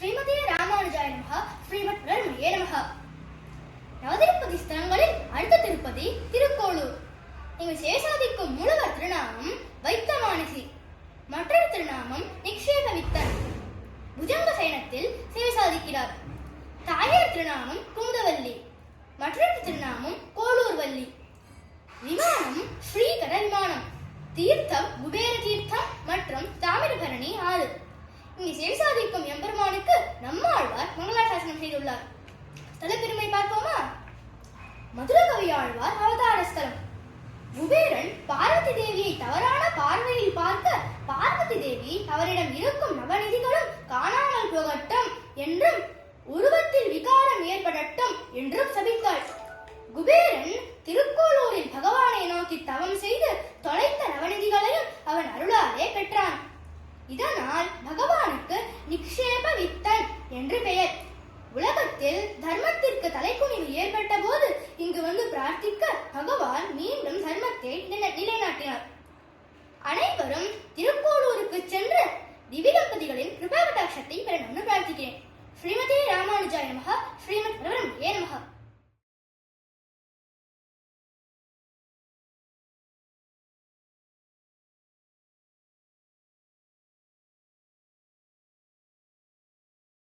ஸ்ரீமதே ராமானுஜாய நமஹ ஸ்ரீமத் ரமணியே நமக நவதிருப்பதி ஸ்தலங்களில் அடுத்த திருப்பதி திருக்கோளூர். இங்கு சேஷாதிக்கும் மூலவர் திருநாமம் வைத்தமானசி. மற்றொரு திருநாமம் நிக்ஷேப வித்தன் புஜங்க சயனத்தில் சேவை சாதிக்கிறார் தாயார் திருநாமம் குமுதவல்லி. மற்றொரு திருநாமம் கோளூர்வல்லி. விமானம் ஸ்ரீகர விமானம். தீர்த்தம் குபேர இங்கு சேவை சாதிக்கும் எம்பெருமானுக்கு நம்மாழ்வார் மங்களாசாசனம் செய்துள்ளார். ஸ்தல பெருமை பார்ப்போமா? மதுர கவியாழ்வார் அவதார ஸ்தலம் குபேரன் பார்வதி தேவியை தவறான பார்வையில் பார்க்க பார்வதி தேவி அவரிடம் இருக்கும் நவநிதிகளும் காணாமல் போகட்டும் என்றும் உருவத்தில் விகாரம் ஏற்படட்டும் என்றும் சபித்தாள். குபேரன் திருக்கோளூரில் பகவானை நோக்கி தவம் செய்து என்று பெயர். உலகத்தில் தர்மத்திற்கு தலைக்குனிவு ஏற்பட்ட போது இங்கு வந்து பிரார்த்திக்க பகவான் மீண்டும் தர்மத்தை நிலை- நிலைநாட்டினார். அனைவரும் திருக்கோளூருக்கு சென்று திவ்ய தம்பதிகளின் கிருபா கடாட்சத்தை பெறணும்னு பிரார்த்திக்கிறேன். ஸ்ரீமதி ராமானுஜாய மகா ஸ்ரீமத்